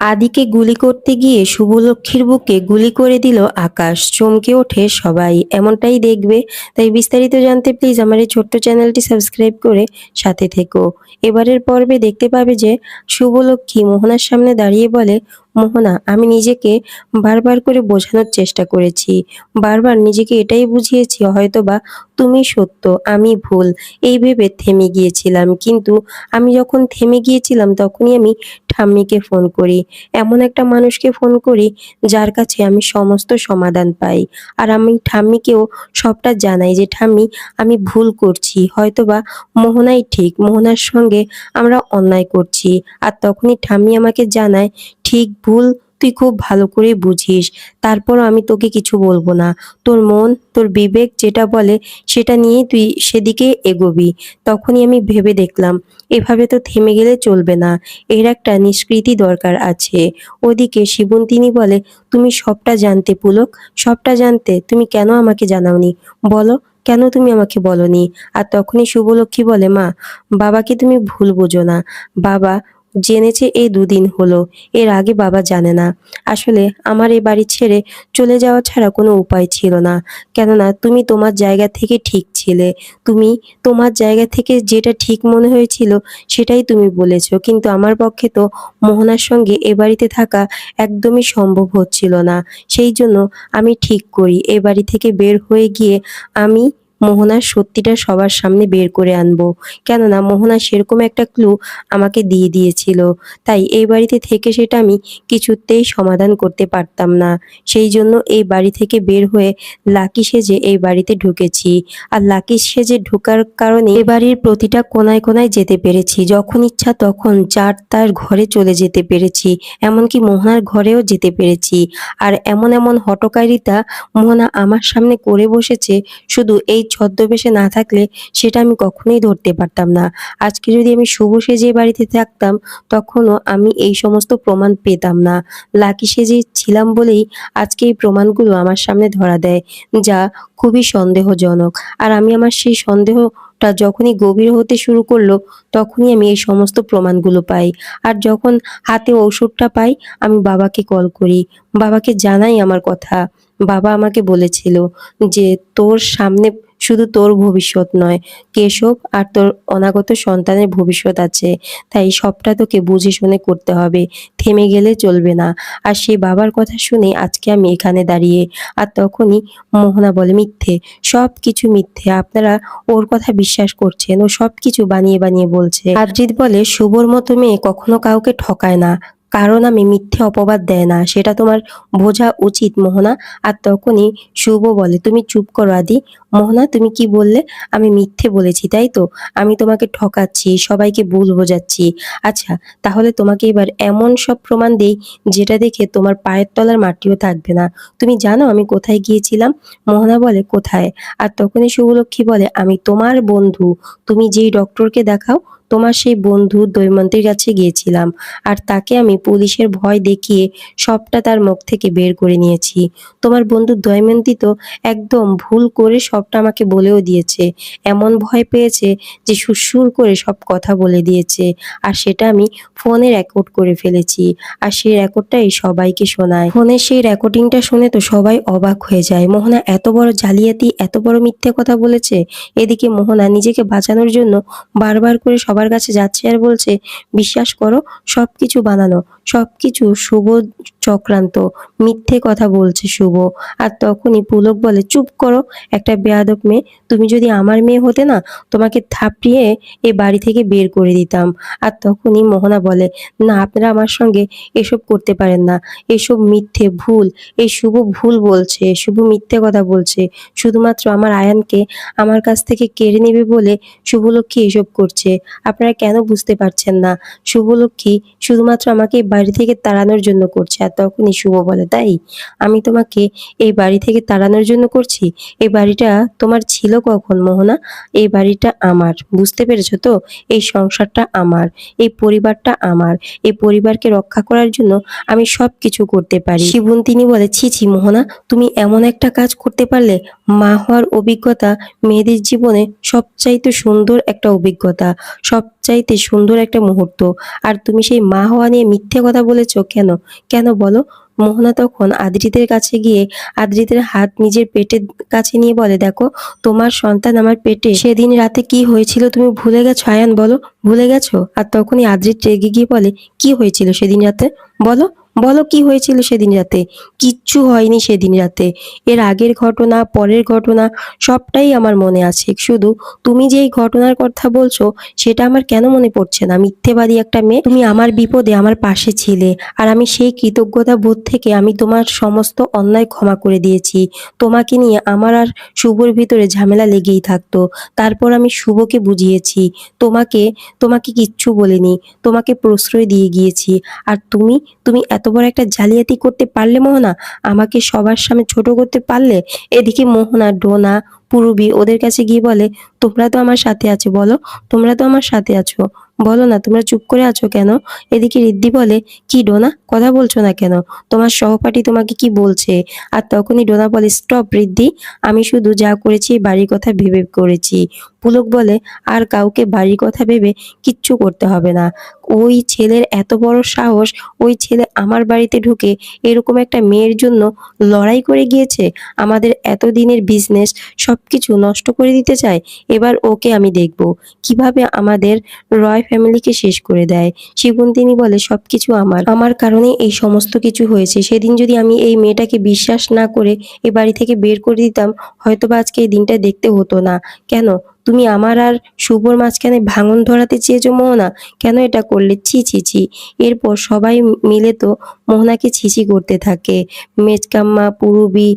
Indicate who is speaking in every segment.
Speaker 1: আদিকে গুলি করতে গিয়ে শুভলক্ষীর বুকে গুলি করে দিল আকাশ। চমকে ওঠে সবাই। এমনটাই দেখবে। তাই বিস্তারিত জানতে প্লিজ আমার এই ছোট্ট চ্যানেলটি সাবস্ক্রাইব করে সাথে থেকো। এবারের পর্বে দেখতে পাবে যে শুভলক্ষ্মী মোহনার সামনে দাঁড়িয়ে বলে, মোহনা, আমি নিজেকে বারবার করে বোঝানোর চেষ্টা করেছি। বারবার নিজেকে এটাই বুঝিয়েছি, হয়তোবা তুমি সত্য, আমি ভুল। এই ভেবে থেমে গিয়েছিলাম। কিন্তু আমি যখন থেমে গিয়েছিলাম, তখনই আমি ঠাম্মিকে ফোন করি। এমন একটা মানুষকে ফোন করি, যার কাছে আমি সমস্ত সমাধান পাই। আর আমি ঠাম্মিকেও সবটা জানাই যে, ঠাম্মি, আমি ভুল করছি। হয়তোবা মোহনাই ঠিক, মোহনার সঙ্গে আমরা অন্যায় করছি। আর তখনই ঠাম্মি আমাকে জানায়, ঠিক ভুল তুই খুব ভালো করে বুঝিস। তারপরও আমি তোকে কিছু বলব না। তোর মন, তোর বিবেক যেটা বলে সেটা নিয়েই তুই সেদিকে এগোবি। তখনই আমি ভেবে দেখলাম, এভাবে তো থেমে গেলে চলবে না। এর একটা নিষ্কৃতি দরকার আছে। ওদিকে শিবন্তিনী বলে, তুমি সবটা জানতে পুলক, সবটা জানতে তুমি কেন আমাকে জানাওনি? বলো, কেন তুমি আমাকে বলনি? আর তখনই শুভলক্ষ্মী বলে, মা, বাবাকে তুমি ভুল বোঝো না। বাবা জেনেছে এই দুদিন হলো। এর আগে বাবা জানে না। আসলে আমার এই বাড়ি ছেড়ে চলে যাওয়া ছাড়া কোনো উপায় ছিল না। কেননা তুমি তোমার জায়গা থেকে ঠিক ছিলে। তুমি তোমার জায়গা থেকে যেটা ঠিক মনে হয়েছিল সেটাই তুমি বলেছ। কিন্তু আমার পক্ষে তো মোহনার সঙ্গে এ বাড়িতে থাকা একদমই সম্ভব হচ্ছিল না। সেই জন্য আমি ঠিক করি। এ বাড়ি থেকে বের হয়ে গিয়ে আমি মোহনার সত্যিটা সবার সামনে বের করে আনব। কেননা মোহনা সেরকম একটা ক্লু আমাকে দিয়ে দিয়েছিল। তাই এই বাড়িতে থেকে সেটা আমি কিছুতেই সমাধান করতে পারতাম না। সেই জন্য এই বাড়ি থেকে বের হয়ে লাকি সেজে এই বাড়িতে ঢুকেছি। আর লাকি সেজে ঢোকার কারণে এ বাড়ির প্রতিটা কোনায় কোনায় যেতে পেরেছি। যখন ইচ্ছা তখন যার তার ঘরে চলে যেতে পেরেছি। এমনকি মোহনার ঘরেও যেতে পেরেছি। আর এমন এমন হটকারিতা মোহনা আমার সামনে করে বসেছে, শুধু এই ছদ্মবেশে না থাকলে সেটা আমি কখনোই ধরতে পারতাম না। আজকে যদি আমি শুভ সেজে বাড়িতে থাকতাম, তখনও আমি এই সমস্ত প্রমাণ পেতাম না। লাকি সেজে ছিলাম বলেই আজকে এই প্রমাণগুলো আমার সামনে ধরা দেয়, যা খুবই সন্দেহজনক। আর আমি আমার সেই সন্দেহ সন্দেহটা যখনই গভীর হতে শুরু করল, তখনই আমি এই সমস্ত প্রমাণগুলো পাই। আর যখন হাতে ঔষধটা পাই, আমি বাবাকে কল করি। বাবাকে জানাই আমার কথা। বাবা আমাকে বলেছিল যে, তোর সামনে শুধু তোর ভবিষ্যৎ নয়, কেশব আর তোর অনাগত সন্তানের ভবিষ্যৎ আছে। তাই সবটা তোকে বুঝে শুনে করতে হবে। থেমে গেলে চলবে না। আর সে বাবার কথা শুনে আজকে আমি এখানে দাঁড়িয়ে, আর তখনই মোহনা বলে, মিথ্যে সব কিছু মিথ্যে। আপনারা ওর কথা বিশ্বাস করছেন। ও সব কিছু বানিয়ে বানিয়ে বলছে। আরজিৎ বলে, শুভর মতো মেয়ে কখনো কাউকে ঠকায় না। কারণ আমি মিথ্যে অপবাদ দেয় না, সেটা তোমার বোঝা উচিত মোহনা। আর তখনই শুভ বলে, তুমি চুপ করো আদি। মোহনা, তুমি কি বললে? আমি মিথ্যে বলেছি, তাই তো? আমি তোমাকে ঠকাচ্ছি, সবাইকে ভুল বোঝাচ্ছি। আচ্ছা তাহলে তোমাকে এবার এমন সব প্রমাণ দেই, যেটা দেখে তোমার পায়ের তলার মাটিও থাকবে না। তুমি জানো আমি কোথায় গিয়েছিলাম? মোহনা বলে, কোথায়? আর তখনই শুভলক্ষ্মী বলে, আমি তোমার বন্ধু। তুমি যেই ডক্টরকে দেখাও তোমার সেই বন্ধু দৈমন্তীর কাছে গিয়েছিলাম, আর তাকে আমি পুলিশের ভয় দেখিয়ে সবটা তার মুখ থেকে বের করে নিয়েছি। তোমার বন্ধু দৈমন্তী তো একদম ভুল করে সবটা আমাকে বলেও দিয়েছে, এমন ভয় পেয়েছে যে সুরসুর করে সব কথা বলে দিয়েছে, আর সেটা আমি ফোনে রেকর্ড করে ফেলেছি, আর সেই রেকর্ডটাই সবাইকে শোনায়। ফোনে সেই রেকর্ডিংটা শুনে তো সবাই অবাক হয়ে যায়। মোহনা এত বড় জালিয়াতি, এত বড় মিথ্যে কথা বলেছে? এদিকে মোহনা নিজেকে বাঁচানোর জন্য বারবার করে সবার কাছে যাচ্ছে আর বলছে বিশ্বাস করো সব কিছু বানানো সব কিছু শুভ চক্রান্ত। মিথ্যে কথা বলছে শুভ। আর তখনই পুলক বলে, চুপ করো, একটা বেয়াদব মেয়ে। তুমি যদি আমার মেয়ে হতে না, তোমাকে থাপড়িয়ে এ বাড়ি থেকে বের করে দিতাম। আর তখনই মোহনা বলে, না, আপনারা আমার সঙ্গে এসব করতে পারেন না। এসব মিথ্যে ভুল। এই শুভ ভুল বলছে। শুভ মিথ্যে কথা বলছে। শুধুমাত্র আমার আয়ানকে আমার কাছ থেকে কেড়ে নেবে বলে শুভলক্ষ্মী এসব করছে। আপনারা কেন বুঝতে পারছেন না? শুভলক্ষ্মী শুধুমাত্র আমাকে বাড়ি থেকে তাড়ানোর জন্য করছে। আর তখনই শুভ বলে, তাই? আমি তোমাকে এই বাড়ি থেকে তাড়ানোর জন্য করছি। এই বাড়িটা তোমার ছিল কখন, মোহনা? এই বাড়িটা আমার, বুঝতে পেরেছ তো? এই সংসারটা আমার, এই পরিবারটা আমার, এই পরিবারকে রক্ষা করার জন্য আমি সব কিছু করতে পারি। শিবুন তিনি বলে, ছি ছি, মোহনা, তুমি এমন একটা কাজ করতে পারলে মা হওয়ার অভিজ্ঞতা মেয়েদের জীবনে সবচাইতে সুন্দর একটা অভিজ্ঞতা, সবচাইতে সুন্দর একটা মুহূর্ত। আর তুমি সেই মা হওয়া নিয়ে মিথ্যে কথা বলেছ কেন? কেন বলো? মোহনা তখন আদ্রিতের কাছে গিয়ে আদ্রিতের হাত নিজের পেটের কাছে নিয়ে বলে, দেখো, তোমার সন্তান আমার পেটে। সেদিন রাতে কি হয়েছিল তুমি ভুলে গেছো? আয়ান, বলো, ভুলে গেছো? আর তখনই আদ্রিত রেগে গিয়ে বলে, কি হয়েছিল সেদিন রাতে? বলো। বলো কি হয়েছিল সেদিন রাতে? কিচ্ছু হয়নি সেদিন রাতে। এর আগের ঘটনা, পরের ঘটনা, সবটাই আমার মনে আছে। শুধু তুমি যে এই ঘটনার কথা বলছো, সেটা আমার কেন মনে পড়ছে না? মিথ্যেবাদী একটা মেয়ে, তুমি আমার বিপদে আমার পাশে ছিলে। আর আমি সেই কৃতজ্ঞতা বোধ থেকে আমি তোমার সমস্ত অন্যায় ক্ষমা করে দিয়েছি। তোমাকে নিয়ে আমার আর শুভর ভিতরে ঝামেলা লেগেই থাকতো। তারপর আমি শুভকে বুঝিয়েছি। তোমাকে তোমাকে কিচ্ছু বলিনি। তোমাকে প্রশ্রয় দিয়ে গিয়েছি। আর তুমি তুমি এত বড় একটা জালিয়াতি করতে পারলে মোহনা? আমাকে সবার সামনে ছোট করতে পারলে? এদিকে মোহনা, ডোনা, পুরবি ওদের কাছে গিয়ে বলে, তোমরা তো আমার সাথে আছো, বলো। তোমরা তো আমার সাথে আছো। বলো না, তোমরা চুপ করে আছো কেন? এদিকে রিদ্ধি বলে, কি ডোনা? কথা বলছো না কেন? তোমার সহপাঠী তোমাকে কি বলছে? আর তখনই ডোনা বলে, স্টপ রিদ্ধি আমি শুধু যা করেছি বাড়ির কথা ভেবে করেছি। পুলক বলে, আর কাউকে বাড়ির কথা ভেবে কিচ্ছু করতে হবে না। ওই ছেলের এত বড় সাহস, ওই ছেলে আমার বাড়িতে ঢুকে এরকম একটা মেয়ের জন্য লড়াই করে গিয়েছে, আমাদের এত দিনের বিজনেস সবকিছু নষ্ট করে দিতে চায়, এবার ওকে আমি দেখব। কীভাবে আমাদের রয় ফ্যামিলিকে শেষ করে দেয়? শিবন তিনি বলে, সবকিছু আমার। আমার কারণে এই সমস্ত কিছু হয়েছে। সেদিন যদি আমি এই মেয়েটাকে বিশ্বাস না করে এ বাড়ি থেকে বের করে দিতাম, হয়তোবা আজকে এই দিনটা দেখতে হতো না। কেন? তুমি আমার আর শুভর মাঝখানে ভাঙন ধরাতে চেয়েছো মোহনা? কেন এটা করলে? ছি ছি ছি। এরপর সবাই মিলে তো মোহনাকে ছিছি করতে থাকে। মেজকাম্মা, পুরুবি,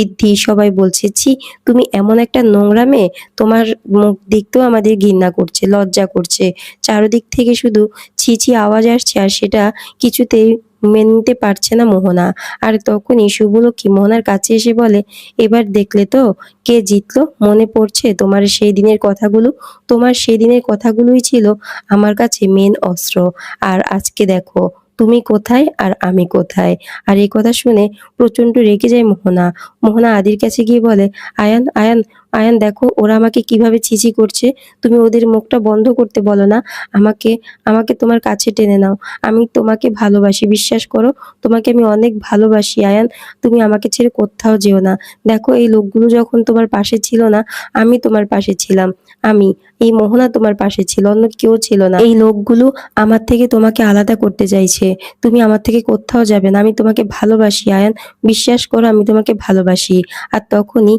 Speaker 1: ঋদ্ধি সবাই বলছে, ছি, তুমি এমন একটা নোংরা মেয়ে। তোমার মুখ দেখতেও আমাদের ঘৃণা করছে, লজ্জা করছে। চারদিক থেকে শুধু ছি ছি আওয়াজ আসছে আর সেটা কিছুতেই মেনে নিতে পারছে না মোহনা। আর তখনই শুভলক্ষ্মী মোহনার কাছে এসে বলে, এবার দেখলে তো কে জিতলো? মনে পড়ছে তোমার সেই দিনের কথাগুলো? তোমার সেই দিনের কথাগুলোই ছিল আমার কাছে মেন অস্ত্র। আর আজকে দেখো, তুমি কোথায় আর আমি কোথায়? আর এই কথা শুনে প্রচণ্ড রেগে যায় মোহনা। মোহনা আদির কাছে গিয়ে বলে, আয়ান আয়ান আয়ান, দেখো, ওরা আমাকে কীভাবে ছিছি করছে। তুমি ওদের মুখটা বন্ধ করতে বলো না। আমাকে আমাকে তোমার কাছে টেনে নাও। আমি তোমাকে ভালোবাসি, বিশ্বাস করো, তোমাকে আমি অনেক ভালোবাসি, আয়ান। তুমি আমাকে ছেড়ে কোথাও যেও না। দেখো, এই লোকগুলো যখন তোমার পাশে ছিল না, আমি তোমার পাশে ছিলাম। আমি, এই মোহনা তোমার পাশে ছিল, অন্য কেউ ছিল না। এই লোকগুলো আমার থেকে তোমাকে আলাদা করতে চাইছে। তুমি আমার থেকে কোথাও যাবে না। আমি তোমাকে ভালোবাসি, আয়ান। বিশ্বাস করো, আমি তোমাকে ভালোবাসি। আর তখনই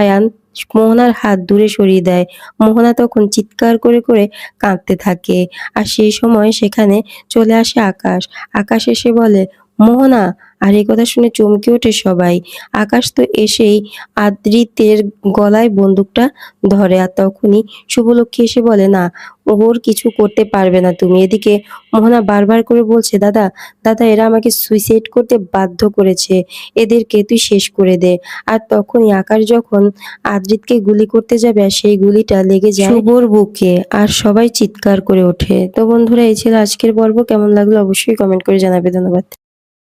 Speaker 1: আয়ান মোহনার হাত দূরে সরিয়ে দেয়। মোহনা তখন চিৎকার করে করে কাঁদতে থাকে। আর সেই সময় সেখানে চলে আসে আকাশ। আকাশ এসে বলে মোহনা আর এই কথা শুনে চমকে ওঠে সবাই। আকাশ তো এসেই আদ্রিতের গলায় বন্দুকটা ধরে আর তখনই শুভলক্ষ্মী এসে বলে না ওর কিছু করতে পারবে না তুমি। এদিকে মোহনা বারবার করে বলছে দাদা দাদা এরা আমাকে সুইসাইড করতে বাধ্য করেছে। এদেরকে তুই শেষ করে দে। আর তখনই আকাশ যখন আদ্রিতকে গুলি করতে যাবে আর সেই গুলিটা লেগে যায় শুভর বুকে আর সবাই চিৎকার করে ওঠে। তো বন্ধুরা এই ছিল আজকের পর্ব। কেমন লাগল অবশ্যই কমেন্ট করে জানাবে। ধন্যবাদ।